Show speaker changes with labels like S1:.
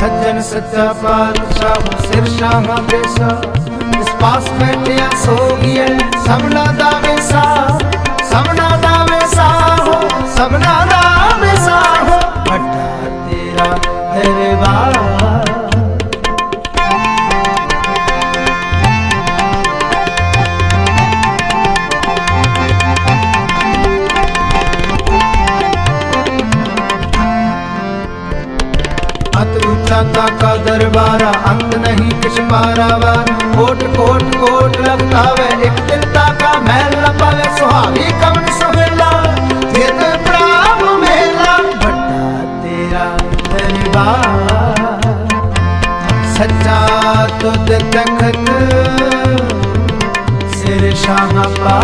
S1: ਸੱਜਣ ਸੱਚਾ ਪਾਤਸ਼ਾਹ, ਸਿਰ ਸ਼ਾਹਾਂ ਬੇਸਾ। ਇਸ ਪਾਸ ਬੈਠਿਆ ਸੋ ਗਿਆ ਸਭਨਾ ਦਾ ਵੇਸਾ ਸਭਨਾ ਦਾ ਵੇਸਾ ਹੋ ਸਭਨਾ ਦਾ ਵੇਸਾ ਹੋ। ਵੱਡਾ ਤੇਰਾ ਦਰਬਾਰ। ਅਤ ਉੱਚਾ ਕਾਕਾ ਦਰਬਾਰਾ, ਅੰਤ ਨਹੀਂ ਕਿਛ ਪਾਰਾਵਾ ਕੋਟ ਕੋਟ ਕੋਟ ਲਗਤਾਵੇ ਇੱਕ ਦਿਨ ਤਾਕਾ ਮਹਿਲ ਨਾ ਪਾਵੇ ਸੁਹਾਗੀ ਕਮਨ ਸੁਹੇਲਾ ਜਿਤ ਪ੍ਰਾਪ ਮੇਲਾ, ਵੱਡਾ ਤੇਰਾ ਦਰਬਾਰ। ਸੱਚਾ ਤੁਧ ਤਖਤ, ਸਿਰ ਸ਼ਾਹ ਪਾ